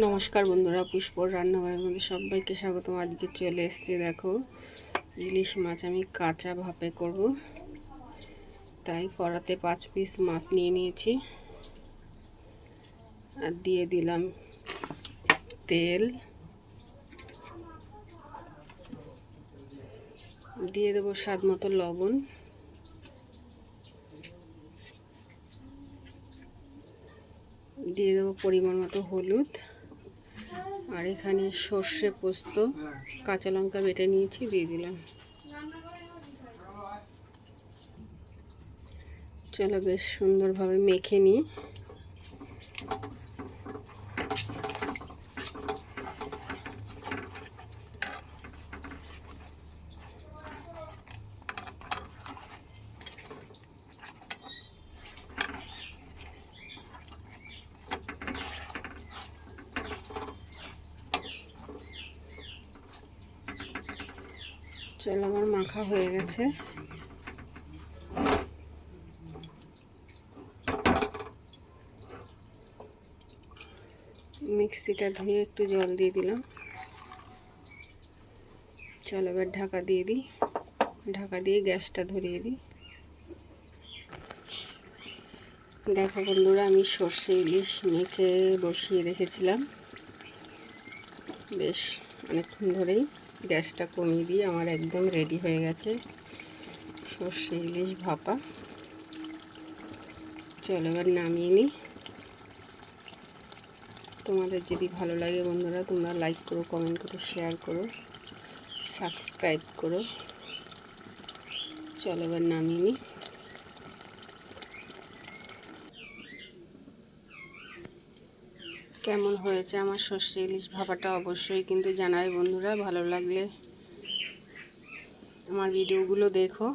নমস্কার বন্ধুরা, পুষ্পর রান্নাঘরের মধ্যে সবাইকে স্বাগতম। আজকে চলে এসছে, দেখো, ইলিশ মাছ আমি কাঁচা ভাপে করব। তাই কড়াতে পাঁচ পিস মাছ নিয়ে নিয়েছি। আর দিয়ে দিলাম তেল। দিয়ে দেবো স্বাদ মতো লবণ। দিয়ে দেবো পরিমাণ মতো হলুদ। আর এখানে সর্ষে পোস্ত, কাঁচা লঙ্কা বেটে নিয়েছি, দিয়ে দিলাম। চলো বেশ সুন্দরভাবে মেখে নিই। চলো আমার মাখা হয়ে গেছে। মিক্সিটা ধুয়ে একটু জল দিয়ে দিলাম। চলো এবার ঢাকা দিয়ে দিই। ঢাকা দিয়ে গ্যাসটা ধরিয়ে দিই। দেখো বন্ধুরা, আমি সর্ষে ইলিশ মেখে বসিয়ে রেখেছিলাম। বেশ অনেকক্ষণ ধরেই। গ্যাসটা কমিয়ে দিয়ে আমার একদম রেডি হয়ে গেছে সর্ষে ইলিশ ভাপা। চলো এবার নামিয়ে নিই। তোমাদের যদি ভালো লাগে বন্ধুরা, তোমরা লাইক করো কমেন্ট করো শেয়ার করো সাবস্ক্রাইব করো। চলো এবার নামিয়ে নিই। কেমন হয়েছে আমার সর্ষে ইলিশ ভাপাটা অবশ্যই কিন্তু জানাই বন্ধুরা, ভালো লাগলে আমার ভিডিওগুলো দেখো।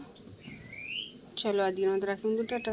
চলো আজকের মতো রাখুন দুটাটা